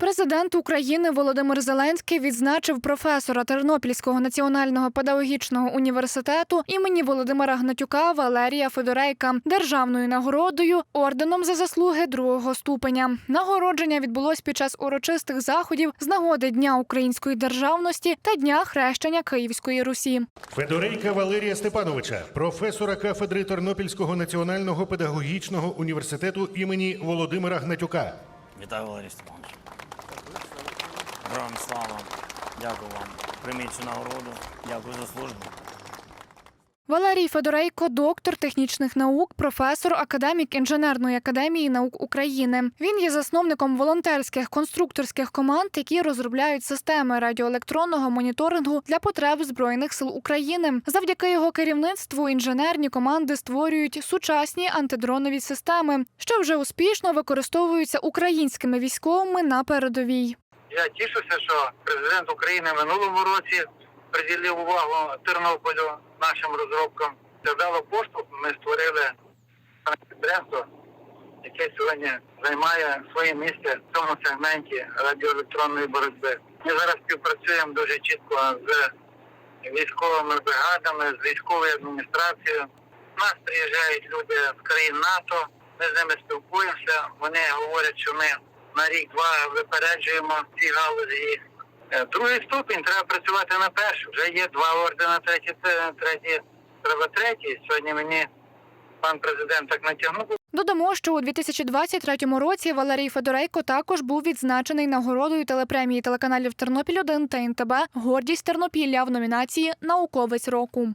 Президент України Володимир Зеленський відзначив професора Тернопільського національного педагогічного університету імені Володимира Гнатюка Валерія Федорейка державною нагородою орденом за заслуги другого ступеня. Нагородження відбулось під час урочистих заходів з нагоди Дня української державності та Дня хрещення Київської Русі. Федорейка Валерія Степановича, професора кафедри Тернопільського національного педагогічного університету імені Володимира Гнатюка. Вітаю, Валерій Степанович. Героям слава. Дякую вам. Прийміть цю нагороду. Дякую за службу. Валерій Федорейко, доктор технічних наук, професор, академік інженерної академії наук України. Він є засновником волонтерських конструкторських команд, які розробляють системи радіоелектронного моніторингу для потреб збройних сил України. Завдяки його керівництву інженерні команди створюють сучасні антидронові системи, що вже успішно використовуються українськими військовими на передовій. Я тішуся, що президент України минулому році приділив увагу Тернополю нашим розробкам. Це дало поштовх. Ми створили підприємство, яке сьогодні займає своє місце в цьому сегменті радіоелектронної боротьби. Ми зараз співпрацюємо дуже чітко з військовими бригадами, з військовою адміністрацією. У нас приїжджають люди з країн НАТО. Ми з ними спілкуємося. Вони говорять, що ми на рік-два випереджуємо ці галузі. Е, Другий ступінь треба працювати на першу. Вже є два ордена, третій, третій, треба третій. Сьогодні мені пан президент так натягнув. Додамо, що у 2023 році Валерій Федорейко також був відзначений нагородою телепремії телеканалів Тернопіль 1 та НТБ Гордість Тернопілля в номінації Науковець року.